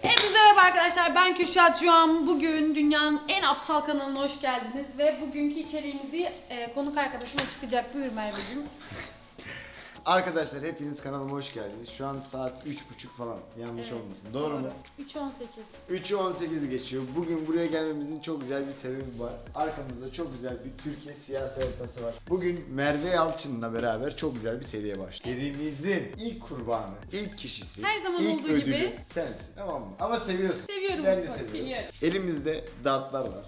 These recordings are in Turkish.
Hepinize merhaba arkadaşlar ben Kürşat Cuan. Bugün dünyanın en aptal kanalına hoş geldiniz ve bugünkü içeriğimizi e, konuk arkadaşıma çıkacak. Buyur Merveciğim. Arkadaşlar hepiniz kanalıma hoş geldiniz. Şu an saat 3.30 falan. Yanlış Evet, olmasın. Doğru, mu? 3.18. 3'ü 18 geçiyor. Bugün buraya gelmemizin çok güzel bir sebebi var. Arkamızda çok güzel bir Türkiye siyasi haritası var. Bugün Merve Yalçın'la beraber çok güzel bir seriye başlıyoruz. Serimizin ilk kurbanı, ilk kişisi, Her zaman ilk olduğu ödülü gibi. sensin. Tamam mı? Ama seviyorsun. Seviyorum Ben de sporu, seviyorum. biliyorum. Elimizde dartlar var.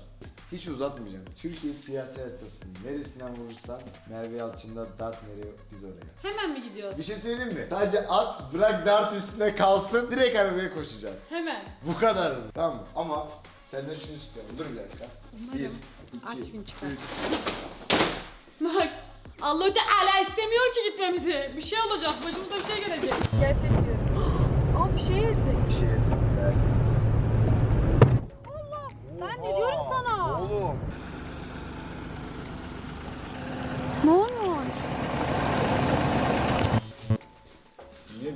Hiç uzatmayacağım. Türkiye siyasi haritasının neresinden vurursan Merve Yalçın'da dart nereye biz oraya. Hemen mi gidiyoruz? Bir şey söyleyeyim mi? Sadece at bırak dart üstüne kalsın direkt arabaya koşacağız. Hemen. Bu kadar hızlı. Tamam mı? Ama senden şunu istiyorum. Dur bir dakika. Umarım Bir, iki, Artvin çıkar. üç. Bak Allah Teala istemiyor ki gitmemizi. Bir şey olacak. Başımıza bir şey gelecek. Gerçekten. Aa bir şey ezdi. Bir şey yazdım. Evet. Allah. Ben ne diyorum sana? Oğlum. Ne olmuş?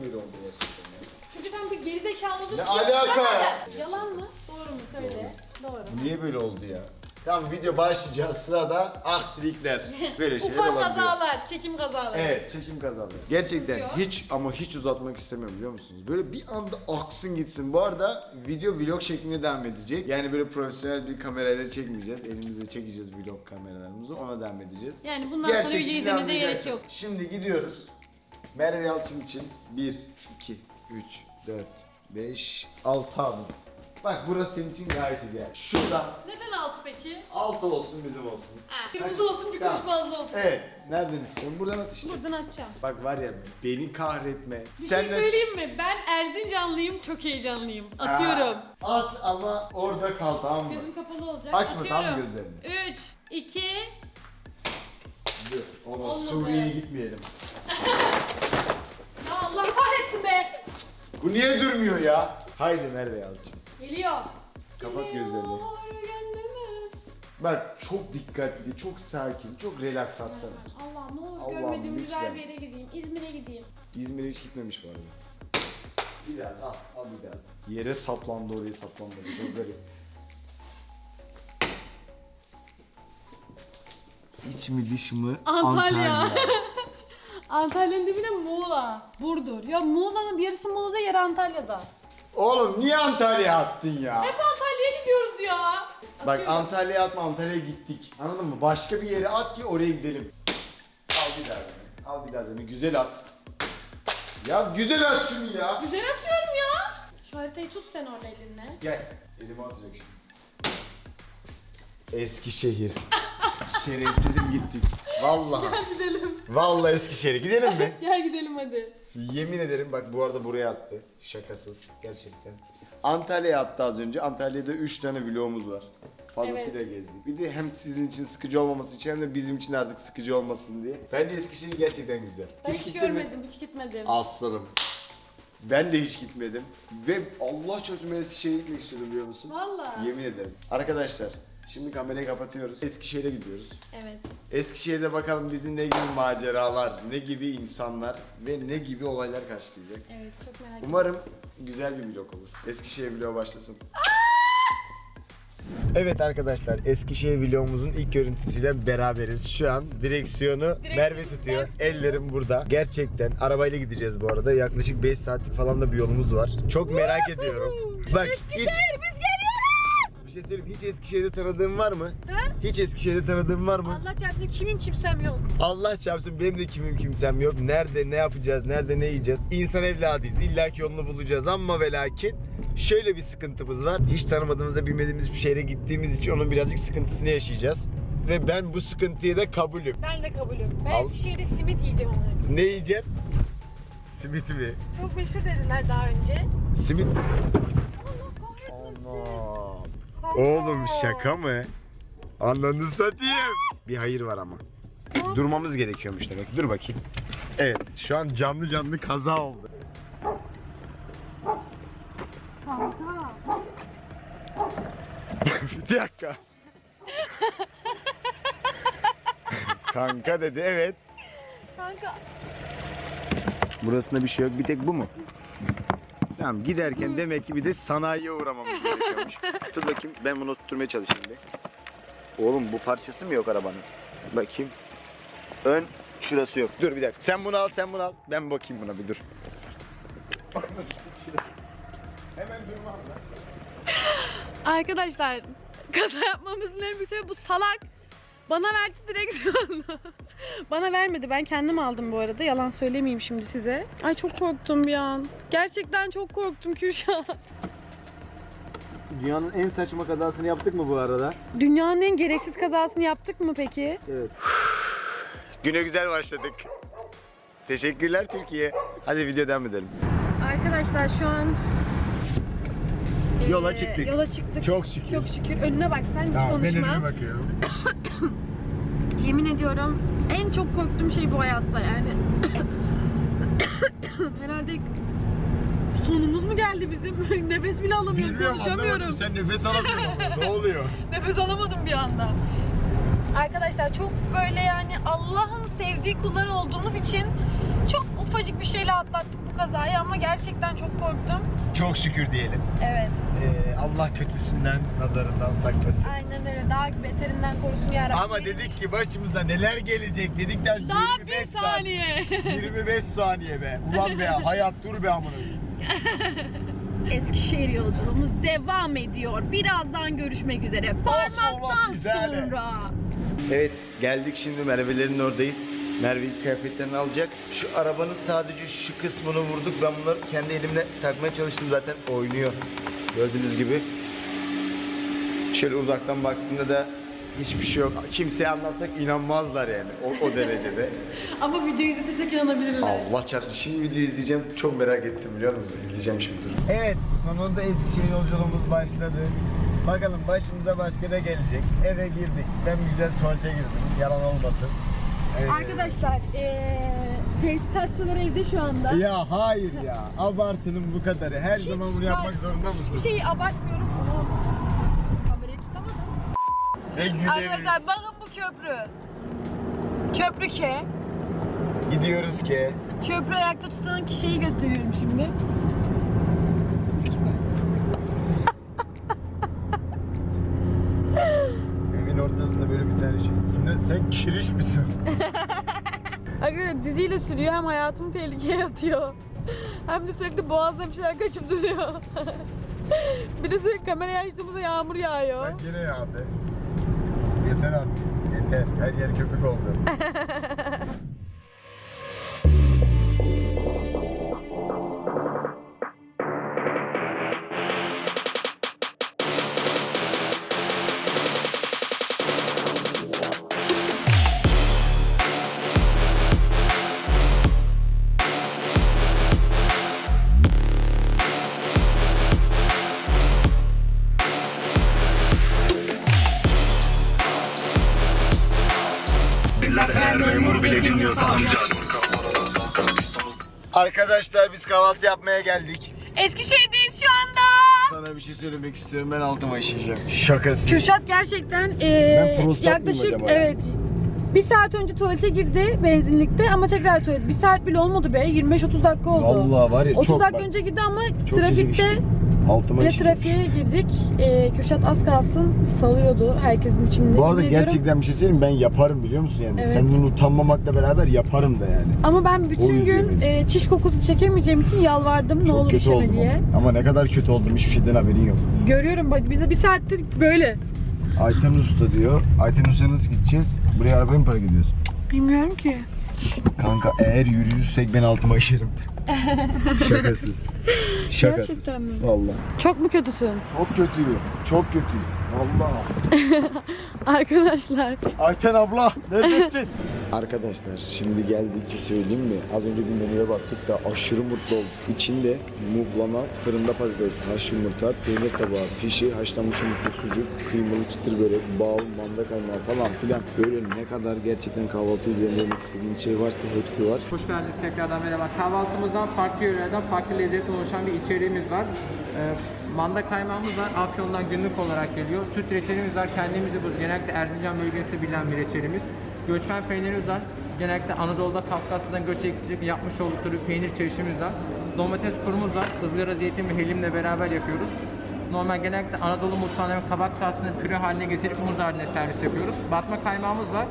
Böyle oldu gerçekten ya? Çünkü sen bir gerizekalı olduğu Ne için alaka? Yalan mı? Doğru mu? Söyle. Doğru. Niye böyle oldu ya? Tamam video başlayacağız. Sırada aksilikler. Böyle şeyler Ufak olabiliyor. kazalar, çekim kazaları. Evet çekim kazandı. Gerçekten Sıkıyor. hiç ama hiç uzatmak istemiyorum biliyor musunuz? Böyle bir anda aksın gitsin. Bu arada video vlog şeklinde devam edecek. Yani böyle profesyonel bir kamerayla çekmeyeceğiz. Elimizle çekeceğiz vlog kameralarımızı. Ona devam edeceğiz. Yani bundan sonra video Gerçekçi izlemenize devam gerek yok. Şimdi gidiyoruz. Merve Yalçın için 1, 2, 3, 4, 5, 6 abi. Bak burası senin için gayet ideal. Şuradan Neden altı peki? 6 olsun bizim olsun. Ha, kırmızı olsun bir kuruş Tamam. fazla olsun. Evet. Nereden istiyorsun? Buradan at işte. Buradan atacağım. Bak var ya beni kahretme. Bir Sen şey de- söyleyeyim mi? Ben Erzincanlıyım, çok heyecanlıyım. Atıyorum. Ha, at ama orada kal tamam mı? Gözüm kapalı olacak. Açma, Atıyorum. tamam gözlerini. 3, 2, Dur. Olmaz. Olmadı. Suriye'ye gitmeyelim. ya Allah kahretsin be. Bu niye durmuyor ya? Haydi Merve Yalçın. Geliyor. Kapat gözlerini. Bak çok dikkatli, çok sakin, çok relax atsana. Allah ne olur Allah'ım görmediğim güzel lütfen. bir yere gideyim. İzmir'e gideyim. İzmir'e hiç gitmemiş bu arada. Bir daha al, al bir daha. Yere saplandı oraya saplandı. Çok garip. İç mi dış mı? Antalya. Antalya'nın dibine Muğla. Burdur. Ya Muğla'nın bir yarısı Muğla'da yarı Antalya'da. Oğlum niye Antalya'ya attın ya? Hep Antalya'ya gidiyoruz ya. Bak Atıyorum. Antalya'ya atma Antalya'ya gittik. Anladın mı? Başka bir yere at ki oraya gidelim. Al bir daha. Al bir daha. Güzel at. Ya güzel at şunu ya. Güzel atıyorum ya. Şu haritayı tut sen orada elinle. Gel. Elime atacak şimdi. Eskişehir. Şerefsizim gittik. Vallahi. Gel gidelim. Vallahi Eskişehir'e gidelim mi? Gel gidelim hadi. Yemin ederim bak bu arada buraya attı. Şakasız gerçekten. Antalya'ya attı az önce. Antalya'da 3 tane vlogumuz var. Fazlasıyla gezdik. Bir de hem sizin için sıkıcı olmaması için hem de bizim için artık sıkıcı olmasın diye. Bence Eskişehir gerçekten güzel. Ben hiç, gittin mi? görmedim, hiç gitmedim. Aslanım. Ben de hiç gitmedim. Ve Allah çözüm Eskişehir'e gitmek istiyordum biliyor musun? Valla. Yemin ederim. Arkadaşlar şimdi kamerayı kapatıyoruz. Eskişehir'e gidiyoruz. Evet. Eskişehir'de bakalım bizi ne gibi maceralar, ne gibi insanlar ve ne gibi olaylar karşılayacak. Evet çok merak ettim. Umarım güzel bir vlog olur. Eskişehir vlogu başlasın. Evet arkadaşlar Eskişehir vlogumuzun ilk görüntüsüyle beraberiz. Şu an direksiyonu Merve tutuyor. Ellerim burada. Gerçekten arabayla gideceğiz bu arada. Yaklaşık 5 saatlik falan da bir yolumuz var. Çok merak ediyorum. Bak hiç... şey söyleyeyim. Hiç Eskişehir'de tanıdığın var mı? Ha? Hiç Eskişehir'de tanıdığın var mı? Allah çarpsın kimim kimsem yok. Allah çarpsın benim de kimim kimsem yok. Nerede ne yapacağız, nerede ne yiyeceğiz? İnsan evladıyız. İlla ki yolunu bulacağız ama ve lakin şöyle bir sıkıntımız var. Hiç tanımadığımız ve bilmediğimiz bir şehre gittiğimiz için onun birazcık sıkıntısını yaşayacağız. Ve ben bu sıkıntıya da kabulüm. Ben de kabulüm. Ben Al. Eskişehir'de simit yiyeceğim ama. Ne yiyeceğim? Simit mi? Çok meşhur dediler daha önce. Simit. Ana. Oğlum şaka mı? Anladın satayım. Bir hayır var ama. Durmamız gerekiyormuş demek. Dur bakayım. Evet, şu an canlı canlı kaza oldu. Kanka. bir dakika. Kanka dedi evet. Kanka. Burasında bir şey yok. Bir tek bu mu? Tamam giderken demek ki bir de sanayiye uğramamız gerekiyormuş. Dur bakayım ben bunu tutturmaya çalışayım bir. Oğlum bu parçası mı yok arabanın? Bakayım. Ön şurası yok. Dur bir dakika. Sen bunu al sen bunu al. Ben bakayım buna bir dur. Hemen durma abla. Arkadaşlar kaza yapmamızın en büyük sebebi bu salak. Bana verdi direksiyonu. Bana vermedi. Ben kendim aldım bu arada. Yalan söylemeyeyim şimdi size. Ay çok korktum bir an. Gerçekten çok korktum Kürşat. Dünyanın en saçma kazasını yaptık mı bu arada? Dünyanın en gereksiz kazasını yaptık mı peki? Evet. Güne güzel başladık. Teşekkürler Türkiye. Hadi video devam edelim. Arkadaşlar şu an Yola eee, çıktık. Yola çıktık. Çok şükür. Çok şükür. Önüne bak sen hiç konuşma. bakıyorum. Yemin ediyorum en çok korktuğum şey bu hayatta yani. Herhalde sonumuz mu geldi bizim? Nefes bile alamıyorum, konuşamıyorum. Sen nefes alamıyorsun ama. Ne oluyor? Nefes alamadım bir anda. Arkadaşlar çok böyle yani Allah'ın sevdiği kulları olduğumuz için çok ufacık bir şeyle atlattık bu kazayı ama gerçekten çok korktum. Çok şükür diyelim. Evet. Ee, Allah kötüsünden, nazarından saklasın. Aynen öyle. Daha beterinden korusun yarabbim. Ama dedik ki başımıza neler gelecek dedikler Daha 25 bir saat. saniye. 25 saniye be. Ulan be hayat dur be amına. Eskişehir yolculuğumuz devam ediyor. Birazdan görüşmek üzere. Parmaktan sonra. Evet geldik şimdi Merve'lerin oradayız. Merve ilk kıyafetlerini alacak. Şu arabanın sadece şu kısmını vurduk. Ben bunları kendi elimle takmaya çalıştım zaten oynuyor. Gördüğünüz gibi. Şöyle uzaktan baktığında da hiçbir şey yok. Kimseye anlatsak inanmazlar yani o, o derecede. Ama videoyu izletirsek inanabilirler. Allah çarpsın. Şimdi video izleyeceğim. Çok merak ettim biliyor musun? İzleyeceğim şimdi dur. Evet. Sonunda Eskişehir yolculuğumuz başladı. Bakalım başımıza başka ne gelecek. Eve girdik. Ben güzel tuvalete girdim. Yalan olmasın. Ee, Arkadaşlar eee tesisatçılar evde şu anda. Ya hayır ya. Abartının bu kadarı. Her Hiç zaman bunu yapmak bak, zorunda mısın? Hiçbir şeyi abartmıyorum ama kamerayı tutamadım. Gülebiliriz. Arkadaşlar bakın bu köprü. Köprü K. Gidiyoruz ki. Köprü ayakta tutan kişiyi gösteriyorum şimdi. Evin ortasında böyle bir tane şey. Sen, kiriş misin? Arkadaşlar diziyle sürüyor hem hayatımı tehlikeye atıyor. Hem de sürekli boğazda bir şeyler kaçıp duruyor. bir de sürekli kamerayı açtığımızda yağmur yağıyor. Bak yine yağdı. Yeter abi. Yeter. Her yer köpük oldu. Arkadaşlar biz kahvaltı yapmaya geldik. Eskişehir'deyiz şu anda. Sana bir şey söylemek istiyorum. Ben altıma işeyeceğim. Şakası. Kürşat gerçekten eee, Ben prostat mıyım yaklaşık acaba ya? evet bir saat önce tuvalete girdi benzinlikte ama tekrar tuvalet. Bir saat bile olmadı be 25-30 dakika oldu. Vallahi var ya 30 çok dakika bak, önce girdi ama çok trafikte içecek Altıma işeyeceğim. trafiğe girdik. Eee Kürşat az kalsın salıyordu herkesin içinde. Bu arada yemin ediyorum. gerçekten bir şey söyleyeyim mi? ben yaparım biliyor musun yani? Evet. Senden utanmamakla beraber yaparım da yani. Ama ben O bütün yüzden gün eee, çiş kokusu çekemeyeceğim için yalvardım ne Çok olur kötü işeme oldum diye. ama. Ne kadar kötü oldum hiçbir şeyden haberin yok. Görüyorum bak biz de bir saattir böyle. Ayten Usta diyor. Ayten Usta'ya nasıl gideceğiz? Buraya arabaya mı para gidiyoruz? Bilmiyorum ki. Kanka eğer yürüyürsek ben altıma işerim. Şakasız. Şakasız. Gerçekten mi? Valla. Çok mu kötüsün? Çok kötüyüm. Çok kötüyüm. Valla. Arkadaşlar. Ayten abla neredesin? Arkadaşlar şimdi geldik söyleyeyim mi? Az önce bir menüye baktık da aşırı mutlu olduk. İçinde muhlama, fırında patates, haş yumurta, peynir tabağı, pişi, haşlanmış yumurta, sucuk, kıymalı çıtır börek, bal, manda kaymağı falan filan. Böyle ne kadar gerçekten kahvaltı üzerine yemek istediğiniz şey varsa hepsi var. Hoş geldiniz tekrardan merhaba. Kahvaltımızdan farklı yörelerden farklı lezzetle oluşan bir içeriğimiz var. Ee, manda kaymağımız var. Afyon'dan günlük olarak geliyor. Süt reçelimiz var. Kendimiz yapıyoruz. Genellikle Erzincan bölgesinde bilinen bir reçelimiz. Göçmen peynirimiz var. Genellikle Anadolu'da Kafkasya'dan göç yapmış oldukları peynir çeşidimiz var. domates kurumuz var. Izgara zeytin ve helimle beraber yapıyoruz. Normal genellikle Anadolu mutfağında kabak tatlısını püre haline getirip muz haline servis yapıyoruz. Batma kaymağımız var.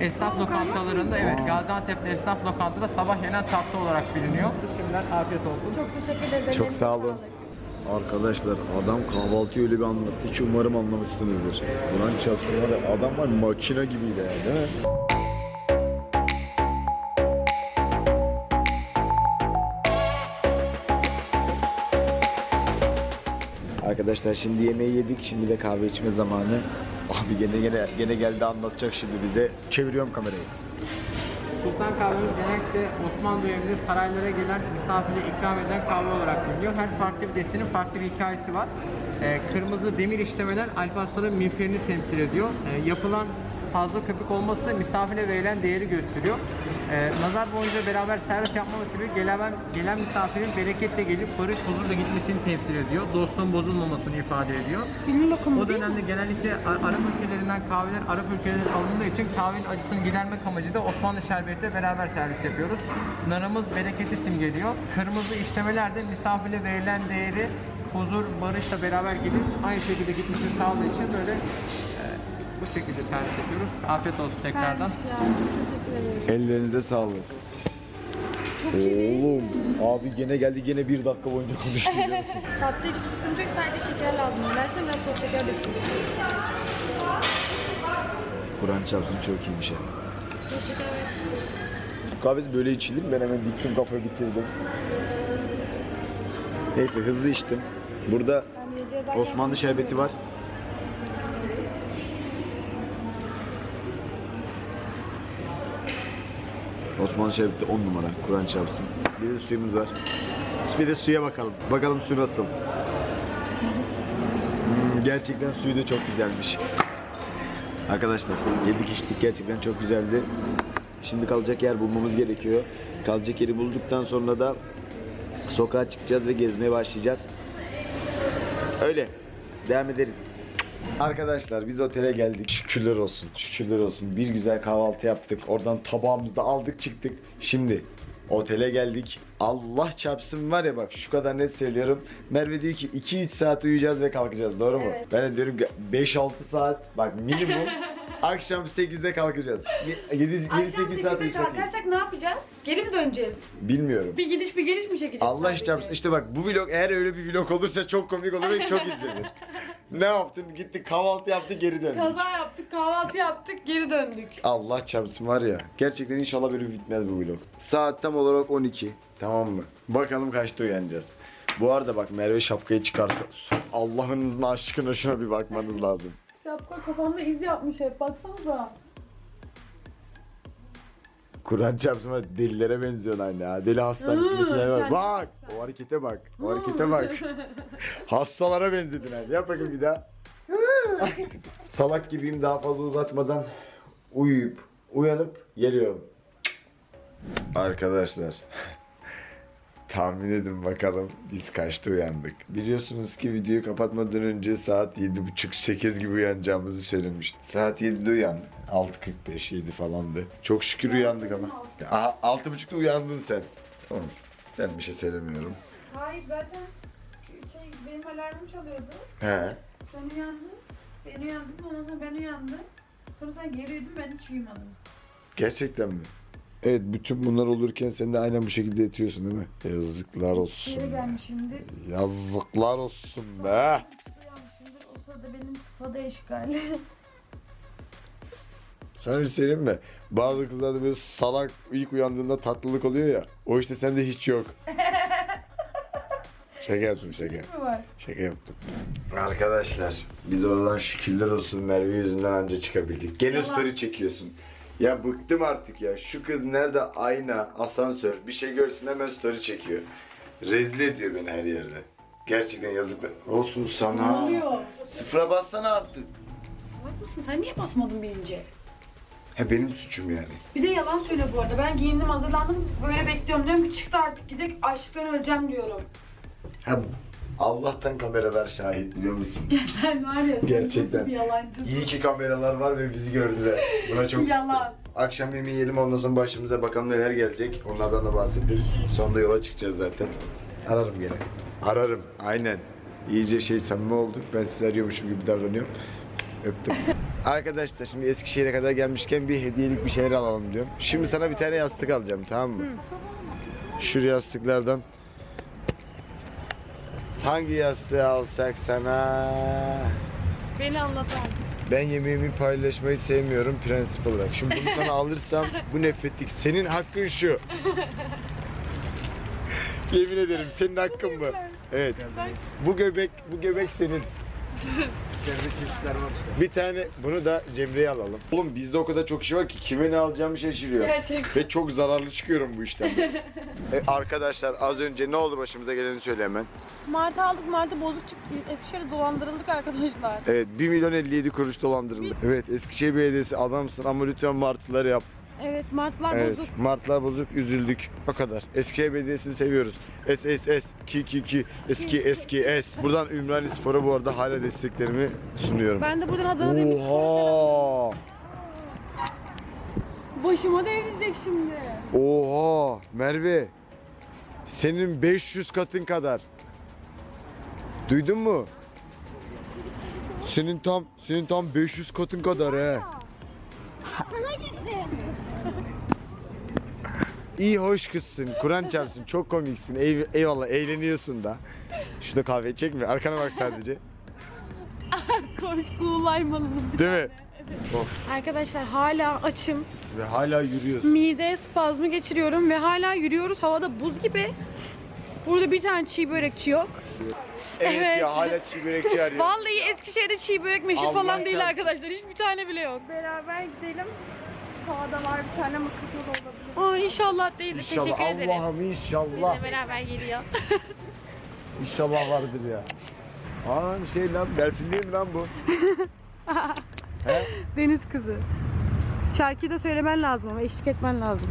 Esnaf lokantalarında evet Gaziantep'te esnaf lokantada sabah yenen tatlı olarak biliniyor. Şimdiden afiyet olsun. Çok teşekkür ederim. Çok sağ olun. Arkadaşlar adam kahvaltıyı öyle bir anlattı. Hiç umarım anlamışsınızdır. Var ya adam var makine gibiydi yani değil mi? Arkadaşlar şimdi yemeği yedik. Şimdi de kahve içme zamanı. Abi gene gene gene geldi anlatacak şimdi bize. Çeviriyorum kamerayı. Sultan kahvemiz genellikle Osmanlı döneminde saraylara gelen misafire ikram edilen kahve olarak biliniyor. Her farklı bir desinin farklı bir hikayesi var. Ee, kırmızı demir işlemeler Alparslan'ın miğferini temsil ediyor. Ee, yapılan fazla köpük olması da misafire verilen değeri gösteriyor. Ee, nazar boyunca beraber servis yapmaması sebebi gelen, gelen misafirin bereketle gelip barış huzurla gitmesini temsil ediyor. Dostluğun bozulmamasını ifade ediyor. Lokumu O değil mi? dönemde genellikle Ar- Arap ülkelerinden kahveler Arap ülkelerine alındığı için kahvenin acısını gidermek amacıyla Osmanlı şerbetiyle beraber servis yapıyoruz. Narımız bereketi simgeliyor. Kırmızı işlemeler de misafire verilen değeri huzur, barışla beraber gelip aynı şekilde gitmesini sağladığı için böyle e, bu şekilde servis yapıyoruz. Afiyet olsun tekrardan. Ellerinize sağlık. İyi? Oğlum abi gene geldi gene bir dakika boyunca musun? Tatlı sıkıntı yok. Sadece şeker lazım. Versene ben toz şeker dökeyim. Kur'an çarpsın çok. Toz şeker versene. Kahvesi böyle içilir mi? Ben hemen diktim kafaya bitirdim. Neyse hızlı içtim. Burada Osmanlı şerbeti var. Osmanlı şerbeti 10 numara. Kur'an çarpsın. Bir de suyumuz var. Bir de suya bakalım. Bakalım su nasıl. Hmm, gerçekten suyu da çok güzelmiş. Arkadaşlar yedik içtik gerçekten çok güzeldi. Şimdi kalacak yer bulmamız gerekiyor. Kalacak yeri bulduktan sonra da sokağa çıkacağız ve gezmeye başlayacağız. Öyle. Devam ederiz. Arkadaşlar biz otele geldik. Şükürler olsun. Şükürler olsun. Bir güzel kahvaltı yaptık. Oradan tabağımızda aldık çıktık. Şimdi otele geldik. Allah çarpsın var ya bak şu kadar net söylüyorum. Merve diyor ki 2-3 saat uyuyacağız ve kalkacağız. Doğru mu? Evet. Ben de diyorum ki 5-6 saat bak minimum akşam 8'de kalkacağız. 7-8 Akşam saat 8'de uyusak iyi. kalkarsak ne yapacağız? Geri mi döneceğiz? Bilmiyorum. Bir gidiş bir geliş mi çekeceğiz? Allah sadece? çarpsın. İşte bak bu vlog eğer öyle bir vlog olursa çok komik olur ve çok izlenir. ne yaptın? Gittik kahvaltı yaptık geri döndük. Kaza yaptık, kahvaltı yaptık, geri döndük. Allah çarpsın var ya. Gerçekten inşallah böyle bitmez bu vlog. Saat tam olarak 12. Tamam mı? Bakalım kaçta uyanacağız. Bu arada bak Merve şapkayı çıkarttı. Allah'ınızın aşkına şuna bir bakmanız lazım. Şapka kafamda iz yapmış hep, baksanıza. Kur'an çarpsın var delilere benziyorsun anne ha. Deli hastanesindekiler var. Bak! O harekete bak. O harekete bak. Hastalara benzedin anne. Yap bakayım bir daha. Salak gibiyim daha fazla uzatmadan uyuyup uyanıp geliyorum. Arkadaşlar tahmin edin bakalım biz kaçta uyandık. Biliyorsunuz ki videoyu kapatmadan önce saat 7.30-8 gibi uyanacağımızı söylemiştim. Saat 7'de uyandık. 6.45 7 falandı. Çok şükür uyandık ama. Aha, 6.30'da uyandın sen. Tamam. Ben bir şey söylemiyorum. Hayır zaten şey benim alarmım çalıyordu. He. Sen uyandın. Ben uyandım ondan sonra ben uyandım. Sonra sen geri uyudun ben hiç uyumadım. Gerçekten mi? Evet bütün bunlar olurken sen de aynen bu şekilde yatıyorsun değil mi? Yazıklar olsun. Be. gelmişimdir. Yazıklar olsun be. Uyanmışımdır. O sırada benim soda işgali. Sana bir söyleyeyim mi? Bazı kızlarda böyle salak ilk uyandığında tatlılık oluyor ya. O işte sende hiç yok. şaka yaptım şaka. mi var? Şaka yaptım. Arkadaşlar biz oradan şükürler olsun Merve yüzünden anca çıkabildik. Gene Yalan. story çekiyorsun. Ya bıktım artık ya. Şu kız nerede ayna, asansör bir şey görsün hemen story çekiyor. Rezil ediyor beni her yerde. Gerçekten yazıklar. Olsun Ne sana. oluyor? Sıfıra bassana artık. Salak mısın? Sen niye basmadın birinci? He benim suçum yani. Bir de yalan söyle bu arada. Ben giyindim, hazırlandım. Böyle bekliyorum. Diyorum ki çıktı artık gidek açlıktan öleceğim diyorum. Ha Allah'tan kameralar şahit biliyor musun? Sen var ya. Gerçekten. Bir yalancısın. İyi ki kameralar var ve bizi gördüler. Buna çok Yalan. Akşam yemeği yiyelim ondan sonra başımıza bakalım neler gelecek. Onlardan da bahsederiz. Sonra da yola çıkacağız zaten. Ararım gene. Ararım. Aynen. İyice şey samimi olduk. Ben sizi arıyormuşum gibi davranıyorum. Öptüm. Arkadaşlar şimdi Eskişehir'e kadar gelmişken bir hediyelik bir şeyler alalım diyorum. Şimdi sana bir tane yastık alacağım tamam mı? Şu yastıklardan hangi yastığı alsak sana? Beni anlatan. Ben yemeğimi paylaşmayı sevmiyorum prensip olarak. Şimdi bunu sana alırsam bu nefretlik. Senin hakkın şu. Yemin ederim senin hakkın bu. Evet. Bu göbek bu göbek senin. Bir tane bunu da Cemre'ye alalım. Oğlum bizde o kadar çok işi var ki kime ne alacağımı şaşırıyor. Gerçekten. Ve çok zararlı çıkıyorum bu işten. e, arkadaşlar az önce ne oldu başımıza geleni söyle hemen. Martı aldık, Martı bozuk çıktı. Eskişehir'e dolandırıldık arkadaşlar. Evet 1 milyon 57 kuruş dolandırıldı. Evet Eskişehir Belediyesi adamsın ama lütfen martıları yap. Evet, Martılar Evet, bozuk. martlar bozuk, üzüldük. O kadar. Eskişehir Belediyesi'ni seviyoruz. S S S ki ki ki eski eski S. Buradan Ümraniye Spor'a bu arada hala desteklerimi sunuyorum. Ben de buradan Adana'da bir Oha! başıma devrilecek şimdi. Oha! Merve. Senin 500 katın kadar. Duydun mu? Senin tam senin tam 500 katın kadar he. İyi hoş kızsın. Kur'an çarpsın. Çok komiksin. Ey- eyvallah eğleniyorsun da. Şurada kahve çekme. Arkana bak sadece. Koş kuğulaymalım. Değil mi? Arkadaşlar hala açım. Ve hala yürüyorsun. Mide spazmı geçiriyorum ve hala yürüyoruz. Havada buz gibi. Burada bir tane çiğ börekçi yok. Evet, Evet. ya hala çiğ börekçi arıyor. Vallahi Eskişehir'de çiğ börek meşhur Allah falan değil çarpsın. arkadaşlar. Hiçbir tane bile yok. Beraber gidelim. Sağda var bir tane mısır yolu olabilir. Aa inşallah değildir. İnşallah Teşekkür ederim. Allah'ım inşallah. Bizle beraber geliyor. İnşallah vardır ya. Aa şey lan Berfin değil mi lan bu? Deniz kızı. Şarkıyı da söylemen lazım ama eşlik etmen lazım.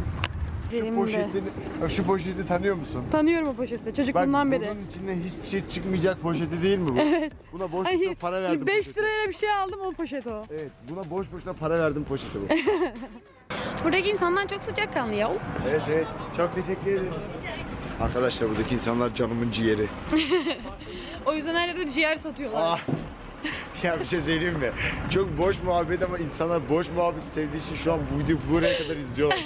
Şu Elimde. poşetini, şu poşeti tanıyor musun? Tanıyorum o poşeti çocukluğumdan beri. bunun içinde hiçbir şey çıkmayacak poşeti değil mi bu? Evet. Buna boş boşuna para verdim 5 poşeti. liraya bir şey aldım o poşet o. Evet buna boş boşuna para verdim poşeti bu. Buradaki insanlar çok sıcakkanlı ya. evet evet çok teşekkür ederim. Arkadaşlar buradaki insanlar canımın ciğeri. O yüzden her yerde ciğer satıyorlar. Ah. ya bir şey söyleyeyim mi? Çok boş muhabbet ama insanlar boş muhabbet sevdiği için şu an bu videoyu buraya kadar izliyorlar.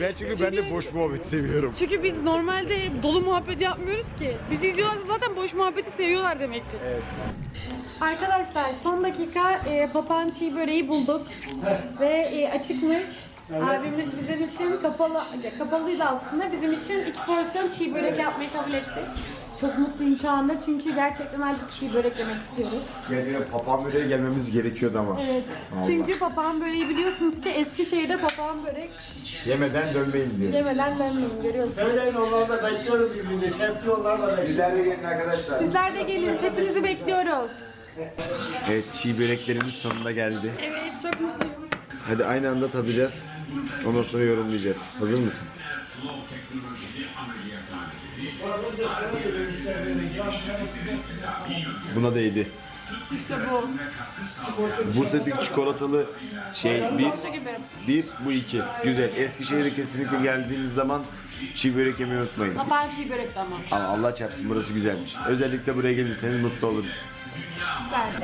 Ben çünkü ben de boş muhabbet seviyorum. Çünkü biz normalde dolu muhabbet yapmıyoruz ki. Bizi izliyorlarsa zaten boş muhabbeti seviyorlar demektir. Evet. Arkadaşlar son dakika e, papağan çiğ böreği bulduk. Ve e, açıkmış. Abimiz bizim için kapalı, ya kapalıydı aslında. Bizim için iki porsiyon çiğ börek yapmayı kabul etti. Çok mutluyum şu anda çünkü gerçekten artık çiğ börek yemek istiyoruz. Gerçekten papağan böreğe gelmemiz gerekiyordu ama. Evet. Allah. Çünkü papağan böreği biliyorsunuz ki Eskişehir'de papağan börek Yemeden dönmeyin diye. yemeden dönmeyin görüyorsunuz. Söyleyin onlarda bekliyorum birbirine. Şefki yollarla bekliyorum. Sizler de gelin arkadaşlar. Sizler de gelin. Hepinizi bekliyoruz. Evet çiğ böreklerimiz sonuna geldi. Evet çok mutluyum. Hadi aynı anda tadacağız. Ondan sonra yorumlayacağız. Hazır mısın? Buna değdi. İşte bu. Bursa'daki çikolatalı şey bir, bir bu iki. Güzel. Eskişehir'e kesinlikle geldiğiniz zaman çiğ börek yemeyi unutmayın. Papağan çiğ börekti ama. Ama Allah çarpsın burası güzelmiş. Özellikle buraya gelirseniz mutlu oluruz.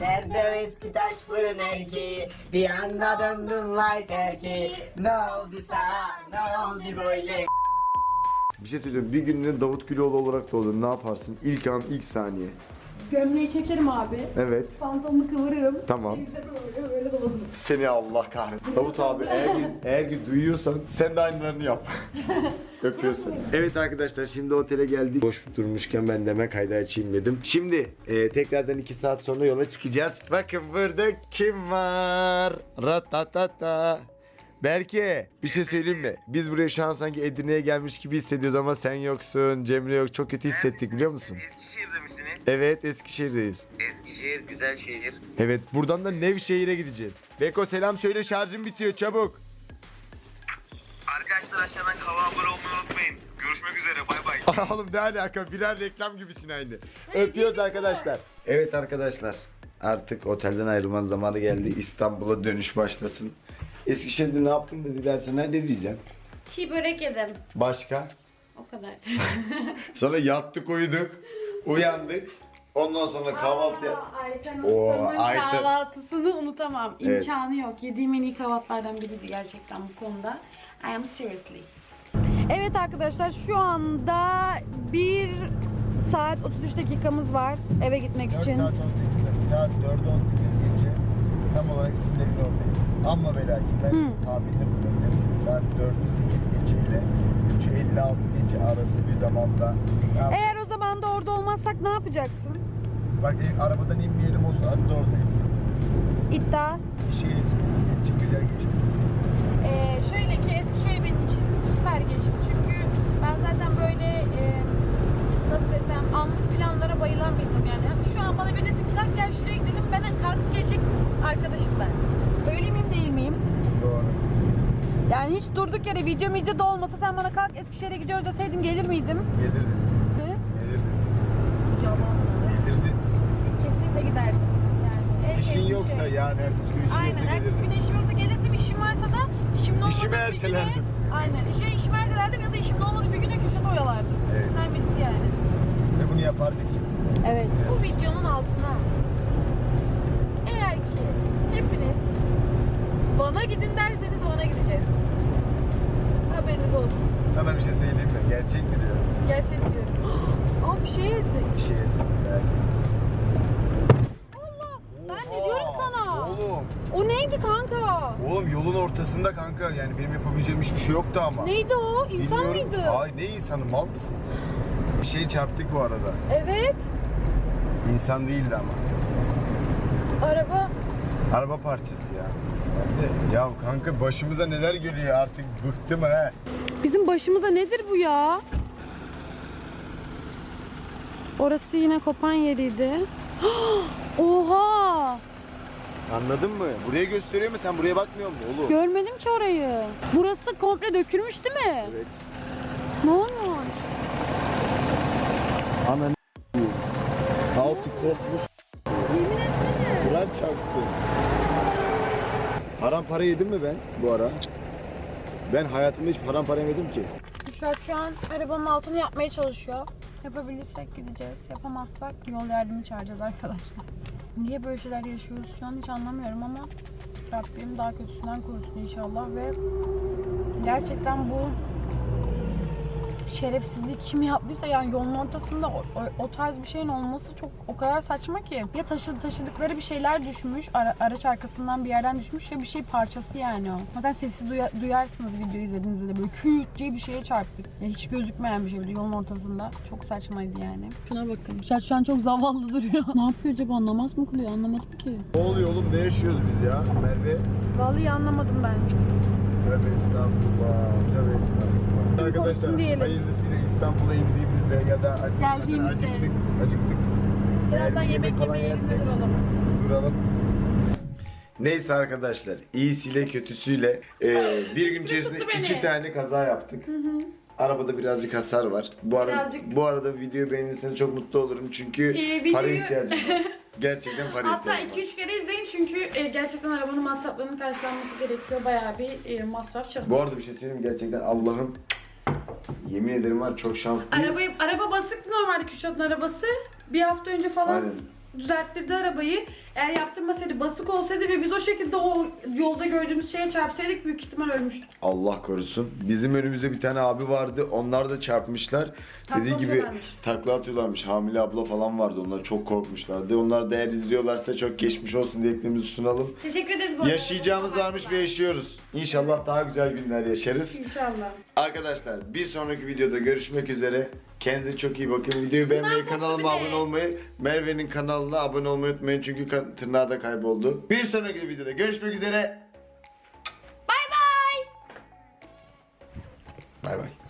Nerede o eski taş fırın erkeği Bir anda döndün vay terki Ne olduysa ne oldu böyle Bir şey söyleyeceğim. Bir gününe Davut Güloğlu olarak doğdun. Ne yaparsın? İlk an, ilk saniye. Gömleği çekerim abi. Evet. Pantolonu kıvırırım. Tamam. Böyle böyle dolanırım. Seni Allah kahretsin. Davut abi eğer ki, eğer ki duyuyorsan sen de aynılarını yap. Öpüyorsun. Evet arkadaşlar şimdi otele geldik. Boş durmuşken ben de hemen kaydı açayım dedim. Şimdi e, tekrardan 2 saat sonra yola çıkacağız. Bakın burada kim var? Ratatata. Berke bir şey söyleyeyim mi? Biz buraya şu an sanki Edirne'ye gelmiş gibi hissediyoruz ama sen yoksun, Cemre yok. Çok kötü hissettik biliyor musun? Eskişehir'de misiniz? Evet Eskişehir'deyiz. Eskişehir güzel şehir. Evet buradan da Nevşehir'e gideceğiz. Beko selam söyle şarjım bitiyor çabuk. Arkadaşlar aşağıdan kanala abone olmayı unutmayın. Görüşmek üzere bay bay. Oğlum ne alaka birer reklam gibisin aynı. Öpüyoruz arkadaşlar. Evet arkadaşlar artık otelden ayrılmanın zamanı geldi. İstanbul'a dönüş başlasın. Eskişehir'de ne yaptın dedi dersen ne diyeceğim. Çiğ börek yedim. Başka? O kadar. Sonra yattık uyuduk. Uyandık. Ondan sonra kahvaltı yap- Aa, Ayten Oo, Usta'nın Ayten. kahvaltısını unutamam. Evet. İmkanı yok. Yediğim en iyi kahvaltılardan biriydi gerçekten bu konuda. I am seriously. Evet arkadaşlar şu anda 1 saat 33 dakikamız var eve gitmek 4 için. saat 18'de. Saat 4.18 geçe tam olarak sizlerin oradayız. Ama ve lakin ben tahminde bulundum. Saat 4.08 geçe ile 3.56 geçe arası bir zamanda. Eğer o zaman da orada olmazsak ne yapacaksın? bak e, arabadan inmeyelim o saatte oradayız. İddia. Şehir senin için güzel geçti. Video video da olmasa sen bana kalk Eskişehir'e gidiyoruz deseydim gelir miydim? Gelirdin. Hı? Gelirdin. Yalan. Gelirdin. Kesinlikle giderdim. Yani en İşin sevdiğim yoksa şey. yani ertesi gün işin Aynen. yoksa Ertesi gelirdin. güne işim yoksa gelirdim. İşim varsa da işimin olmadığı İşimi bir güne... ertelerdim. Aynen. İşe işimi ertelerdim ya da işimin olmadığı bir güne köşede oyalardım. Evet. İkisinden birisi yani. Ve bunu yapardık kesin. Evet. Bu videonun altına eğer ki hepiniz bana gidin derseniz bana gideceğiz. Olsun. Sana bir şey söyleyeyim mi? Gerçek mi diyor? Gerçek diyorum. Aa bir şey ezdik. Bir şey merak Allah! Ben de diyorum sana. Oğlum. O neydi kanka? Oğlum yolun ortasında kanka yani benim yapabileceğim hiçbir şey yoktu ama. Neydi o? İnsan Bilmiyorum. mıydı? Ay ne insanı mal mısın sen? Bir şey çarptık bu arada. Evet. İnsan değildi ama. Araba. Araba parçası ya. Ya kanka başımıza neler geliyor artık bıktım he. Bizim başımıza nedir bu ya? Orası yine kopan yeriydi. Oha! Anladın mı? Buraya gösteriyor mu sen buraya bakmıyor musun oğlum? Görmedim ki orayı. Burası komple dökülmüş değil mi? Evet. Ne olmuş? Ana Altı kopmuş. Yemin etsene. Kur'an çarpsın. Haram para yedim mi ben bu ara? Ben hayatımda hiç param para yemedim ki. Kuşak şu an arabanın altını yapmaya çalışıyor. Yapabilirsek gideceğiz. Yapamazsak yol yardımı çağıracağız arkadaşlar. Niye böyle şeyler yaşıyoruz şu an hiç anlamıyorum ama Rabbim daha kötüsünden korusun inşallah ve gerçekten bu şerefsizlik kim yaptıysa yani yolun ortasında o, o- o tarz bir şeyin olması çok o kadar saçma ki. Ya taşı, taşıdıkları bir şeyler düşmüş, ara- araç arkasından bir yerden düşmüş ya bir şey parçası yani o. Zaten sesi duya- duyarsınız videoyu izlediğinizde de böyle küt diye bir şeye çarptık. Ya hiç gözükmeyen bir şey yolun ortasında. Çok saçmaydı yani. Şuna bakın. Şart şu an çok zavallı duruyor. ne yapıyor acaba namaz mı kılıyor anlamadım ki. Ne oluyor oğlum ne yaşıyoruz biz ya Merve? Vallahi anlamadım ben. Tövbe estağfurullah. Tövbe estağfurullah. Arkadaşlar diyelim. hayırlısıyla İstanbul'a indiğimizde ya da Geldiğimizde. acıktık, acıktık. Birazdan bir yemek falan yemeye yersek duralım. duralım. Neyse arkadaşlar iyisiyle kötüsüyle e, bir gün içerisinde tuttu beni. iki tane kaza yaptık. Arabada birazcık hasar var. Bu arada Birazcık. bu arada videoyu beğenirseniz çok mutlu olurum çünkü Ee, para videoyu- ihtiyacım var. Gerçekten para Hatta ihtiyacım var. 2-3 kere izleyin çünkü e, gerçekten arabanın masraflarının karşılanması gerekiyor. Bayağı bir e, masraf çıktı. Bu arada bir şey söyleyeyim mi? gerçekten Allah'ım yemin ederim var çok şanslıyız. Arabayı, araba basıktı normalde Kürşat'ın arabası. Bir hafta önce falan Aynen. Düzelttirdi arabayı. Eğer yaptırmasaydı basık olsaydı ve biz o şekilde o yolda gördüğümüz şeye çarpsaydık büyük ihtimal ölmüştük. Allah korusun. Bizim önümüzde bir tane abi vardı. Onlar da çarpmışlar. Takla Dediği gibi atıyorlarmış. takla atıyorlarmış. Hamile abla falan vardı. Onlar çok korkmuşlardı. Onlar da eğer izliyorlarsa çok geçmiş olsun dileklerimizi sunalım. Teşekkür ederiz bu arada. Yaşayacağımız varmış ve yaşıyoruz. İnşallah daha güzel günler yaşarız. İnşallah. Arkadaşlar bir sonraki videoda görüşmek üzere. Kendinize çok iyi bakın. Videoyu beğenmeyi, kanalıma abone olmayı, Merve'nin kanalına abone olmayı unutmayın çünkü kan- tırnağı da kayboldu. Bir sonraki videoda görüşmek üzere. Bay bay. Bay bay.